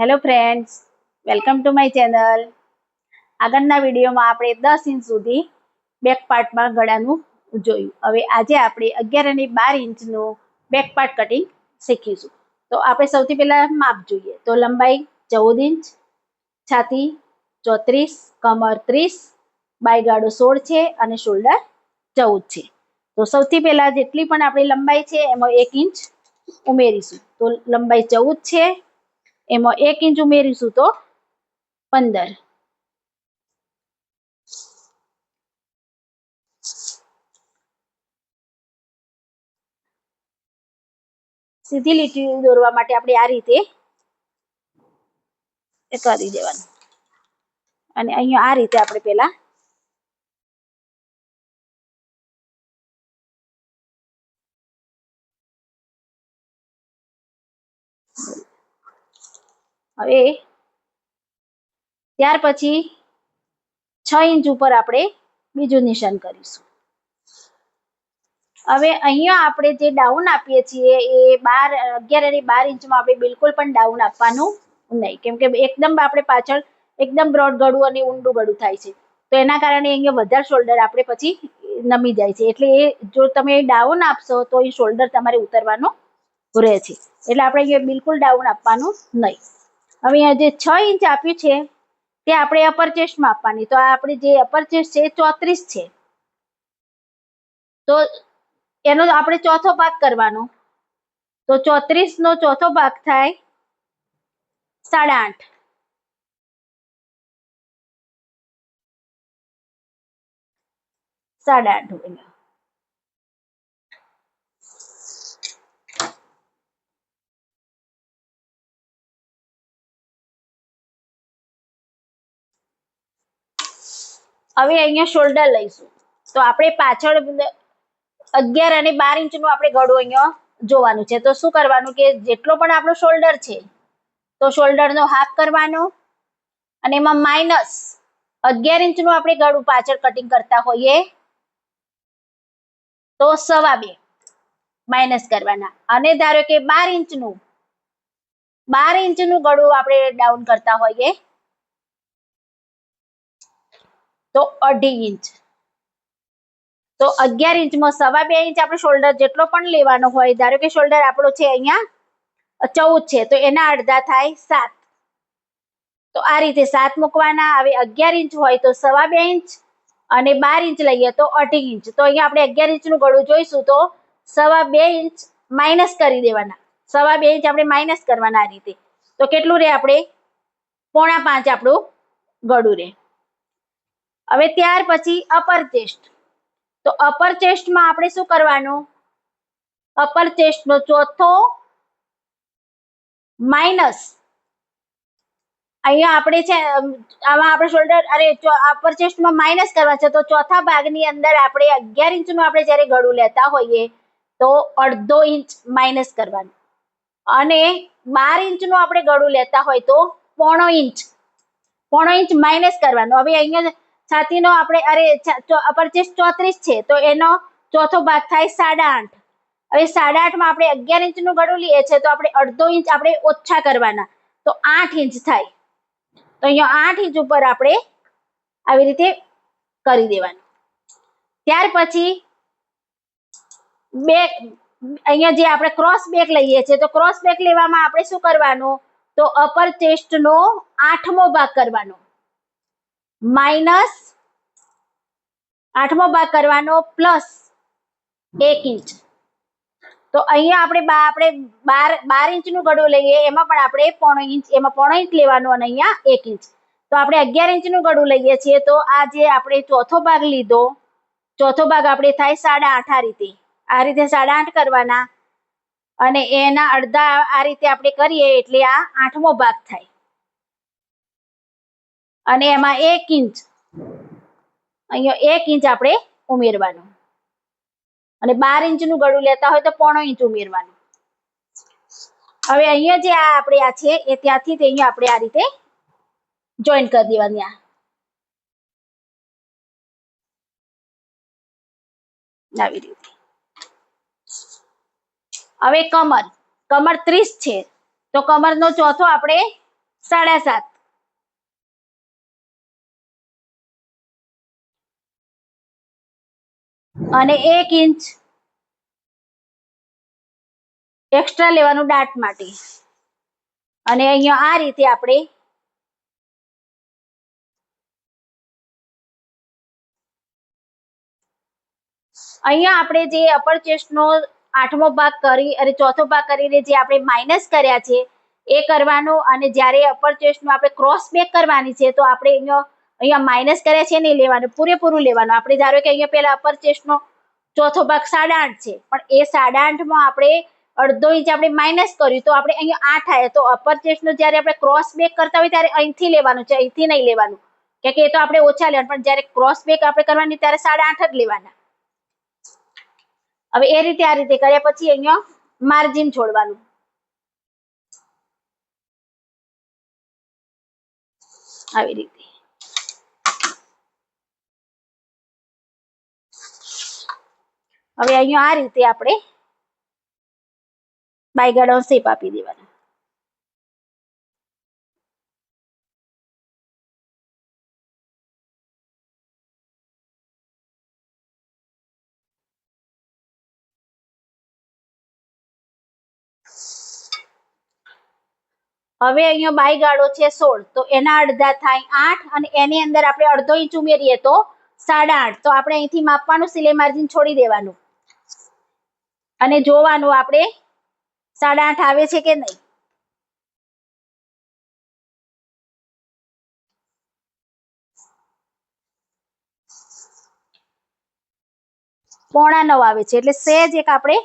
Hello friends welcome to my channel આગળના વિડીયોમાં આપણે દસ ઇંચ સુધી બેક પાર્ટમાં ગળાનું જોયું. હવે આજે આપણે અગિયાર અને બાર ઇંચનું બેક પાર્ટ કટિંગ શીખીશું. તો આપણે સૌથી પહેલાં માપ જોઈએ. તો લંબાઈ ચૌદ ઇંચ, છાતી ચોત્રીસ, કમર ત્રીસ બાયગાડો સોળ છે અને શોલ્ડર ચૌદ છે. તો સૌથી પહેલાં જેટલી પણ આપણી લંબાઈ છે, એમાં એક ઇંચ ઉમેરીશું. તો લંબાઈ ચૌદ છે એમાં એક ઇંચ ઉમેરીશું તો પંદર. સીધી લીટી દોરવા માટે આપણે આ રીતે એ કરી દેવાનું. અને અહીંયા આ રીતે આપણે પેલા હવે ત્યાર પછી છ ઇંચ ઉપર આપણે બીજું નિશાન કરીશું. હવે અહીંયા આપણે જે ડાઉન આપીએ છીએ એ બાર, અગિયાર અને બાર ઇંચમાં આપણે બિલકુલ પણ ડાઉન આપવાનું નહીં. કેમ કે એકદમ આપણે પાછળ એકદમ બ્રોડ ગળું અને ઊંડું ગળું થાય છે. તો એના કારણે અહીંયા વધારે શોલ્ડર આપણે પછી નમી જાય છે. એટલે એ જો તમે ડાઉન આપશો તો એ શોલ્ડર તમારે ઉતરવાનું રહે છે. એટલે આપણે અહીંયા બિલકુલ ડાઉન આપવાનું નહીં. અહીંયા જે છ ઇંચ આપ્યું છે, તે આપણે અપર માપવાની તો આપણે જે અપર ચેસ્ટ છે, એ ચોત્રીસ છે. તો એનો આપણે ચોથો ભાગ કરવાનો. તો ચોત્રીસ નો ચોથો ભાગ થાય સાડા આઠ સાડા આઠ હવે અહીંયા શોલ્ડર લઈશું. તો આપણે પાછળ અગિયાર અને બાર ઇંચનું આપણે ગળું અહીંયા જોવાનું છે. તો શું કરવાનું કે જેટલો પણ આપણો શોલ્ડર છે, તો શોલ્ડરનો હાફ કરવાનો અને એમાં માઇનસ અગિયાર ઇંચનું આપણે ગળું પાછળ કટિંગ કરતા હોઈએ, તો સવા બે માઇનસ કરવાના. અને ધારો કે બાર ઇંચનું બાર ઇંચનું ગળું આપણે ડાઉન કરતા હોઈએ તો અઢી ઇંચ. તો અગિયાર ઇંચમાં સવા બે ઇંચ આપણે શોલ્ડર જેટલો પણ લેવાનો હોય, ધારો કે શોલ્ડર આપણો છે અહીંયા ચૌદ છે, તો એના અડધા થાય સાત. તો આ રીતે સાત મૂકવાના, હવે અગિયાર ઇંચ હોય તો સવા બે ઇંચ અને બાર ઇંચ લઈએ તો અઢી ઇંચ. તો અહીંયા આપણે અગિયાર ઇંચનું ગળું જોઈશું તો સવા બે ઇંચ માઇનસ કરી દેવાના. સવા બે ઇંચ આપણે માઇનસ કરવાના આ રીતે. તો કેટલું રહે આપણે? પોણા પાંચ આપણું ગળું રહે હવે ત્યાર પછી અપર ચેસ્ટ તો અપર ચેસ્ટમાં આપણે શું કરવાનું? અપર ચેસ્ટનો ચોથો માઇનસ અહીંયા આપણે છે આમાં આપણે શોલ્ડર અરે અપર ચેસ્ટમાં માઇનસ કરવા છે, તો ચોથા ભાગની અંદર આપણે અગિયાર ઇંચનું આપણે જ્યારે ગળું લેતા હોઈએ, તો અડધો ઇંચ માઇનસ કરવાનું. અને બાર ઇંચનું આપણે ગળું લેતા હોય તો પોણો ઇંચ. પોણો ઇંચ માઇનસ કરવાનું. હવે અહીંયા છાતીનો આપણે, અરે અપર ચેસ્ટ ચોત્રીસ છે, તો એનો ચોથો ભાગ થાય સાડા આઠ હવે સાડા આઠમાં આપણે અગિયાર ઇંચનું ગળું લઈએ છીએ, તો આપણે અડધો ઇંચ આપણે ઓછા કરવાના. તો આઠ ઇંચ થાય. તો અહીંયા આઠ ઇંચ ઉપર આપણે આવી રીતે કરી દેવાનું. ત્યાર પછી બે, અહીંયા જે આપણે ક્રોસ બેક લઈએ છીએ, તો ક્રોસ બેક લેવામાં આપણે શું કરવાનું? તો અપર ચેસ્ટનો આઠમો ભાગ કરવાનો. માઇનસ આઠમો ભાગ કરવાનો પ્લસ એક ઇંચ. તો અહીંયા આપણે બા, આપણે બાર બાર ઇંચનું ગળું લઈએ, એમાં પણ આપણે પોણો ઇંચ, એમાં પોણો ઇંચ લેવાનું અને અહીંયા એક ઇંચ. તો આપણે અગિયાર ઇંચનું ગળું લઈએ છીએ, તો આ જે આપણે ચોથો ભાગ લીધો, ચોથો ભાગ આપણે થાય સાડા આઠ આ રીતે. આ રીતે સાડા આઠ કરવાના. અને એના અડધા આ રીતે આપણે કરીએ, એટલે આ આઠમો ભાગ થાય. અને એમાં એક ઇંચ. અહીંયા એક ઇંચ આપણે ઉમેરવાનું. અને બાર ઇંચનું ગળું લેતા હોય તો પોણો ઇંચ ઉમેરવાનું. હવે અહીંયા જે આ આપણે આ છે, એ ત્યાંથી તે અહીંયા આપણે આ રીતે જોઈન કરી દેવાની આ. આવી રીતે. હવે કમર. કમર ત્રીસ છે. તો કમરનો ચોથો આપણે સાડા સાત. અને એક ઇંચ એક્સ્ટ્રા લેવાનું દાંત માટે. અને અહીંયા આ રીતે આપણે અહીંયા આપણે જે અપર ચેસ્ટનો આઠમો ભાગ કરી અને ચોથો ભાગ કરીને જે આપણે માઇનસ કર્યા છે, એ કરવાનો અને જ્યારે અપર ચેસ્ટનું આપણે ક્રોસ બેક કરવાની છે, તો આપણે અહીંયા અહીંયા માઇનસ કર્યા છે, નહીં લેવાનું, પૂરેપૂરું લેવાનું. આપણે ધારો કે અહીંયા પહેલા અપર ચેસ્ટનો ચોથો ભાગ સાડા આઠ છે, પણ એ સાડા આઠમાં આપણે અડધો ઇંચ આપણે માઇનસ કર્યું, તો આપણે અહીંયા આઠ આવ્યા તો અપર ચેસ્ટનો જ્યારે આપણે ક્રોસ બેક કરતા હોય ત્યારે અહીંથી લેવાનું છે, અહીંથી નહીં લેવાનું. કે કે એ તો આપણે ઓછા લેવાનું, પણ જ્યારે ક્રોસ બેક આપણે કરવાની ત્યારે સાડા આઠ જ લેવાના. હવે એ રીતે આ રીતે કર્યા પછી અહીંયા માર્જિન છોડવાનું. આવી રીતે. હવે અહીંયા આ રીતે આપણે બાયગાડો શેપ આપી દેવાનો. હવે અહીંયા બાયગાડો છે સોળ. તો એના અડધા થાય આઠ અને એની અંદર આપણે અડધો ઇંચ ઉમેરીએ તો સાડા આઠ. તો આપણે અહીંથી માપવાનું સિલે માર્જિન છોડી દેવાનું. અને જોવાનું આપણે સાડા આઠ આવે છે કે નહીં? પોણા નવ આવે છે, એટલે સહેજ એક આપણે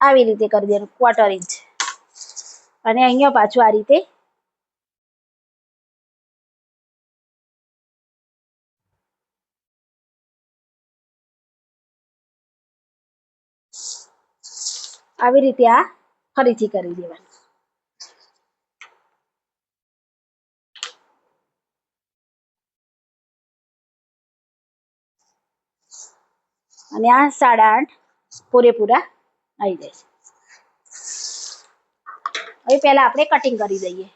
આવી રીતે કરી દેવાનું ક્વાર્ટર ઇંચ અને અહીંયા પાછું આ રીતે આવી રીતે આ ફરીથી કરી દેવાનું. અને આ સાડા આઠ પૂરેપૂરા આવી જાય છે. હવે પહેલા આપણે કટિંગ કરી દઈએ.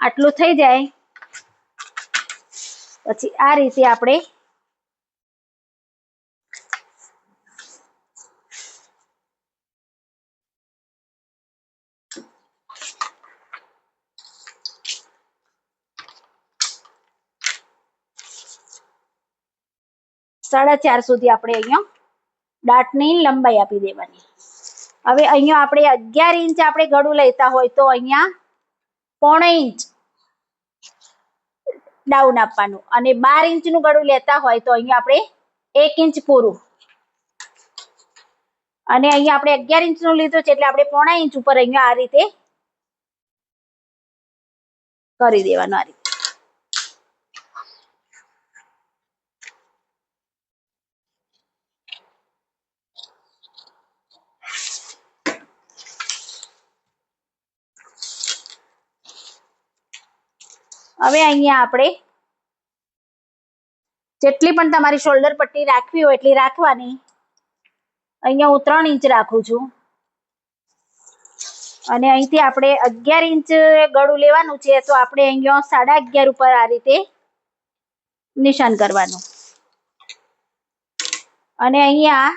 આટલું થઈ જાય. પછી આ રીતે આપણે સાડા ચાર સુધી આપણે અહીંયા દાંતની લંબાઈ આપી દેવાની. હવે અહીંયા આપણે અગિયાર ઇંચ આપણે ગળું લેતા હોય તો અહીંયા પોણે ઇંચ ડાઉન આપવાનું. અને બાર ઇંચનું ગળું લેતા હોય તો અહીંયા આપણે એક ઇંચ પૂરું. અને અહીંયા આપણે અગિયાર ઇંચનું લીધું છે એટલે આપણે પોણા ઇંચ ઉપર અહીંયા આ રીતે કરી દેવાનું આ રીતે. હવે અહીંયા આપણે જેટલી પણ તમારી શોલ્ડર પટ્ટી રાખવી હોય એટલી રાખવાની. અહીંયા હું ત્રણ ઇંચ રાખું છું. અને અહીંથી આપણે અગિયાર ઇંચ ગળું લેવાનું છે, તો આપણે અહીંયા સાડા અગિયાર ઉપર આ રીતે નિશાન કરવાનું. અને અહીંયા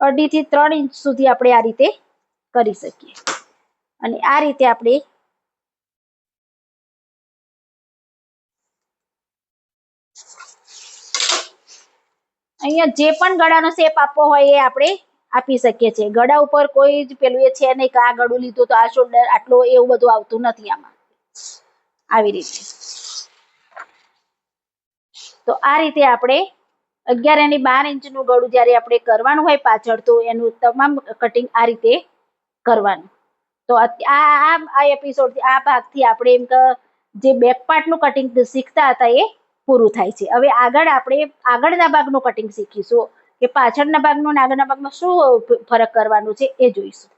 અઢીથી ત્રણ ઇંચ સુધી આપણે આ રીતે કરી શકીએ. અને આ રીતે આપણે અહીંયા જે પણ ગળાનો શેપ આપવો હોય એ આપણે આપી શકીએ છીએ. ગળા ઉપર કોઈ જ પેલું એ છે નહીં કે આ ગળું લીધું તો આ શોલ્ડર આટલો એવું બધું આવતું નથી આમાં. આવી રીતે. તો આ રીતે આપણે અગિયાર અને બાર ઇંચનું ગળું જ્યારે આપણે કરવાનું હોય પાછળ તો એનું તમામ કટિંગ આ રીતે કરવાનું. તો આ આ આ એપિસોડ આ ભાગથી આપણે એમ કે જે બેક પાર્ટનું કટિંગ શીખતા હતા એ પૂરું થાય છે. હવે આગળ આપણે આગળના ભાગનું કટિંગ શીખીશું કે પાછળના ભાગનું અને આગળના ભાગમાં શું ફરક કરવાનું છે એ જોઈશું.